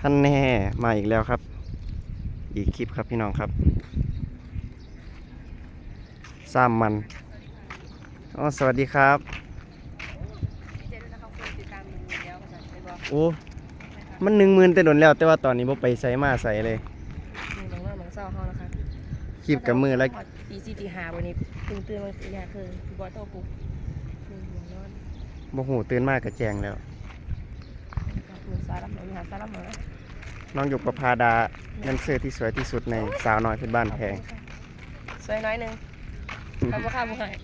ท่านแน่มาอีกแล้วครับ อีกคลิปครับพี่น้องครับซ้ำมันอ๋อสวัสดีครับดีใจด้วยนะครับคนติดตามหนึ่งหมื่นแล้วภาษาไทยบอกโอ้มันหนึ่งหมื่นแต่โดนแล้ว แต่ว่าตอนนี้บ่ไปใส่มาใส่เลยหนึ่งน้องน้องน้องเศร้าเขานะคะคลิปกับมือแล้วตีสี่ตีห้าวันนี้ตื่นตื่นมาตีห้าคืนพี่บอสโตปุ๊บหนึ่งหัวนอนบ่หูตื่นมากกับแจงแล้ว นึ่งสารหน่อยหาสายรับหน่อยน้องหยกประพาดาแดนเซอร์ที่สวยที่สุดในสาวน้อยเพชรบ้านแพงสวยน้อยหนึ่งทำราคาบุหาย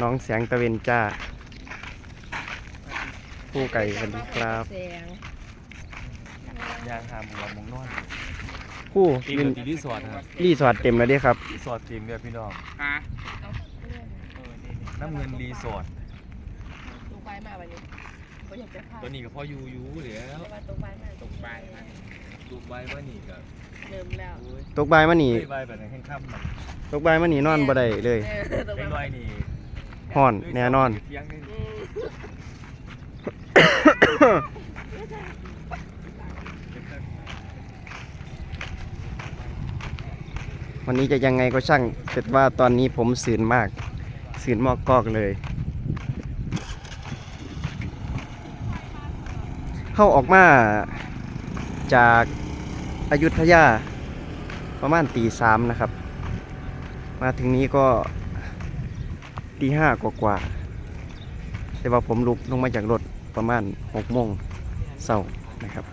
น้องแสงตะเวนจ้าผู้ไก่สวัสดีครับแสงยางหามหมูหมงนอนผู้กินตีรีสอร์ทรีสอร์ทเต็มแล้วเด้ครับรีสอร์ททีมเนี่ยพี่น้อง น้ำเงินรีสอร์ทตกใบมาวันนี้ก็อยากจะพาตัวนี้ก็พออยู่อยู่แล้วว่าตกใบมาตกใบมาดูใบว่านี่ก็เริ่มแล้วโอ้ยตกบ่ายมานี่ ใบแบบนั้นแค่ค่ำมันตกบ่ายมานี่นอนบ่ได้เลยเออตกเล็ใบกน้มาอยนี่ฮ้อนแน่นอน เที่ยงนี่อืมวันนี้จะยังไงก็ช่างแต่ว่าตอนนี้ผมสื่นมาก สืนมอกกอกเลยเข้าออกมาจากอายุทยาประมาณตีสามนะครับ มาถึงนี้ก็ตีห้ากว่าแต่ว่าผมลุกลงมาจากรถประมาณหกโมงเช้านะครับ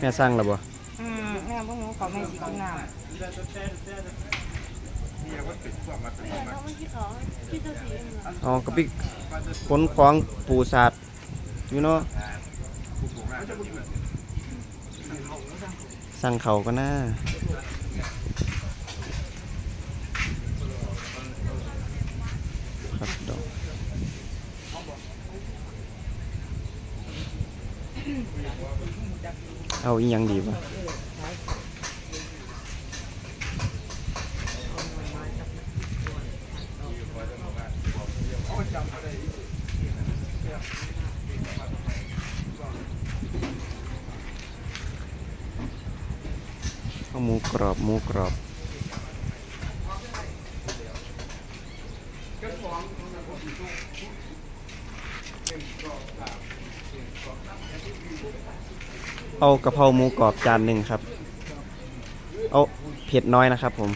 แม่สร้างแล้วบ่อืมแม่พวกหนูขอแม่สิกินน้ำอ๋อก็ปิขนของปูสาดอยู่เนาะสั่งเขาก็น่าครับดอก เอาอีหยังดีป่ะหมูกรอบหมูกรอบเอ เอากะเพราหมูกรอบจานหนึ่งครับ เอาเผ็ดน้อยนะครับผม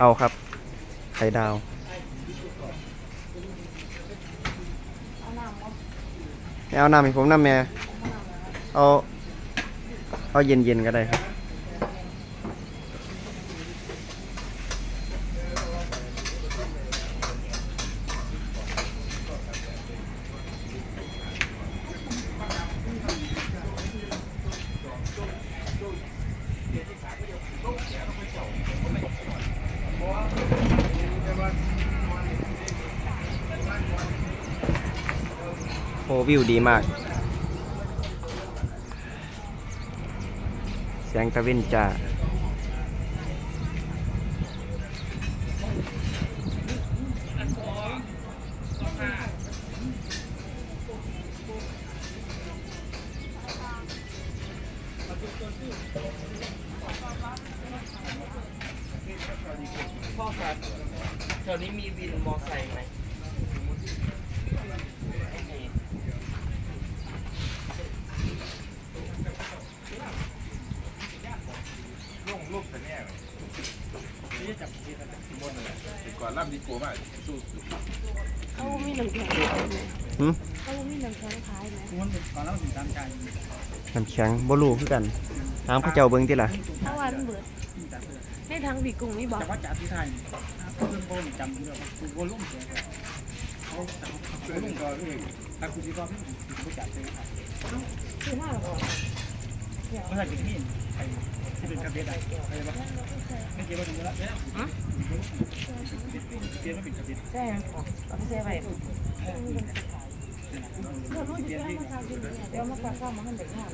เอาครับ ไข่ดาวไม่เอาน้ำให้ผมน้ำแม่ เอา เอาเย็นๆก็ได้ครับ โอ้วิวดีมาก แสงตะเวนจ้าพ่อครับแถวนี้มีวินมอไซค์ไหมมี ล่งลูกแต่เนี่ยนี่จับที่นั่นที่บนนั่นแหละติด ก่อนล่ำดีโกมากสู้เขามีน้ำแข็งขายไหมหืมเขามีน้ำแข็งขายไหมคุณก่อนแล้วถึงตามใจน้ำแข็งบ่รู้คือกันถามพระเจ้าเบิ่งติล่ะถ้าวันเบิดในทางผีกุ้งมีบอกจากว่าจากที่ไทยเพื่อนโบนจำเรื่องคุณโบลุ่มเสียเขาเขาลุ่มก่อนเลยถ้าคุณที่ก็พี่คุณจัดเลยครับคือว่าหรอเมื่อไหร่จะนี่ไอ้ที่เป็นกระเบียดอะไรบ้างไม่เกี่ยวกับเนื้อเนี่ยเกี่ยวกับเป็นกระเบียด ใช่เอาไปใส่ไปเรารู้จะได้มาทำดีเดี๋ยวมาฝากข้าวมาให้เด็กห้า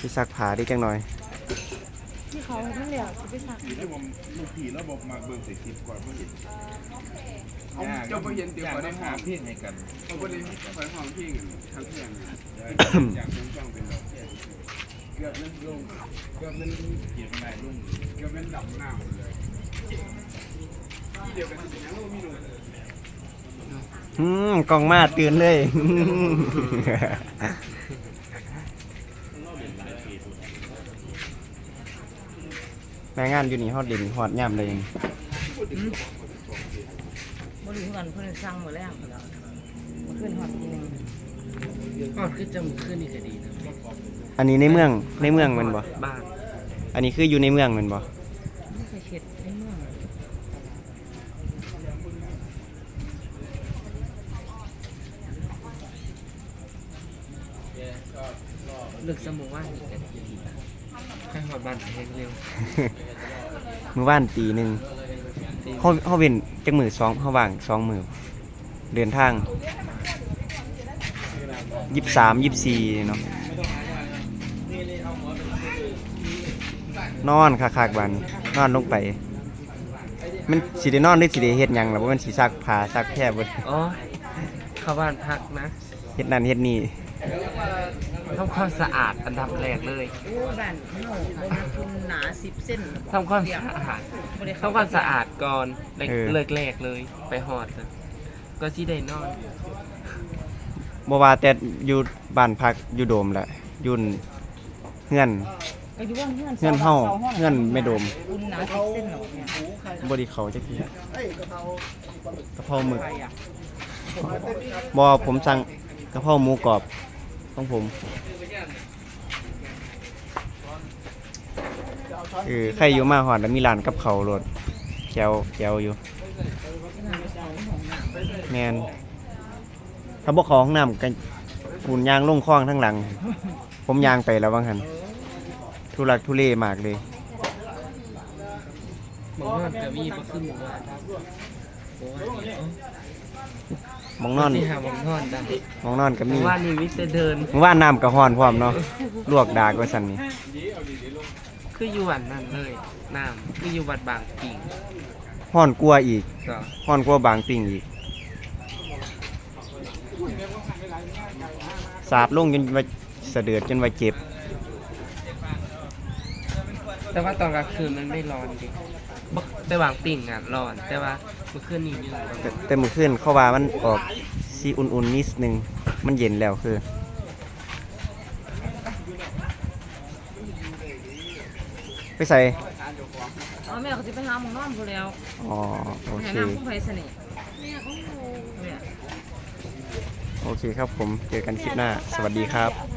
พี่ซักผ้าได้จังหน่อย ที่เขาทั้งเดียวไปสักผีได้ผมลูกผีแล้วบอกมาเบิ่งใส่คลิปก่อนเพื่อเห็น เอาเจ้าไปเห็นเดี๋ยวอยากก่อนได้ได้หาหาเพียงให้กันเขาก็เลยคอยห้องพี่กันทั้งเพื่อนอยากเป็นช่องเป็นดอกเกือบนั้นลงเกือบนั้นเกียบได้ลงเกือบนั้นดำหน้าเลยที่เดียวกันเป็นยังลูกมีหนุ่มอืมกล่องมาตื่นเลยแม่งานอยู่นี่ฮอดดินฮอดย่ำเลย บ่รู้กันเพิ่นสั่งหมดแล้วบ่ขึ้นฮอดทีนึงก่อนคือจะมือขึ้นนี่ก็ดีนะอันนี้ในเมืองในเมืองแมันบ่บ้านอันนี้คืออยู่ในเมืองแมันบ่ไม่เคยเฮ็ดในเมืองเลือกสมองว่างนี่ก็ดีแค่หอดบ้านแห้งเร็ว มือว่านตีหนึ่ง เฮาเฮาเว้นจักมือสองเฮาว่างสองมือเดินทางยี่สิบสามยี่สิบสี่เนาะนอนคักๆบานนอนลงไป มันสิได้นอนหรือสิได้เฮ็ดหยังล่ะบ่แมันสิซักผ้าซักแพร่เบิดอ๋อเข้าบ้านพักนะเฮ็ดนั่นเฮ็ดนี่ทำความสะอาดอันดับแรกเลยโอ้บ้านเฮาบ่มีคุณหนา10เส้นทำความสะอาดบ่ได้ ทำความสะอาดก่อนเลิกเลิกแรกเลย ไปหอดนะก็สิได้นอน บ่ว่าแต่อยู่บ้านพักอยู่โดมแหละอยู่เฮือน ก็อยู่ว่าเฮือนเฮือนเฮาเฮือนไม่โดม คุณหนา10เส้นเนาะเนี่ยบ่ได้เข้าจักทีกะเพราหมึกไปอะบอผมสั่งกะเพราหมูกรอบของผม เออใครอยู่มาหอดแล้วมีร้านกับเขาวโลดแก้วแก้วอยู่ แมนถ้าบ่เขอห้องน้ำกันปูนยางลงคลองทั้งหลัง ผมยางไปแล้วบางหันทุลักทุเลมากเลยหมองนอนกับมีก็คือหมู่บ้านโอ้ยหมองนอนสิหาหมองนอนได้หมองนอนก็หมีมู่บ้านนี่วิแต่เดินเมื่อว่านน้ำกระห้อนพร้อมเนาะลวกดากไว้สั่นนี่ คืออยู่วันนั้นเลยน้ำคืออยู่วัดบางปิงห้อนกลัวอีกก็ห้อนกลัวบางปิ่งอีก สาบลงจนว่าสะเดือดจนว่าเจ็บ แต่ว่าตอนกลางคืนมันไม่ร้อนดิบ่แต่บางปิงอะร้อน แต่ว่าเมื่อคืนนี้ยังร้อนแต่แต่เมื่อคืนเขาว่ามันออกสีอุ่นๆนิดนึง มันเย็นแล้วคือ ไปใส่ อ๋อแม่ก็สิไปหาหมองนอนพู้นแล้วอ๋อ โอให้เคน้ำคุ้มไผสนิทเนี่ยของหนูเนี่ย โอเคครับผม เจอกันคลิปหน้า สวัสดีครับเอา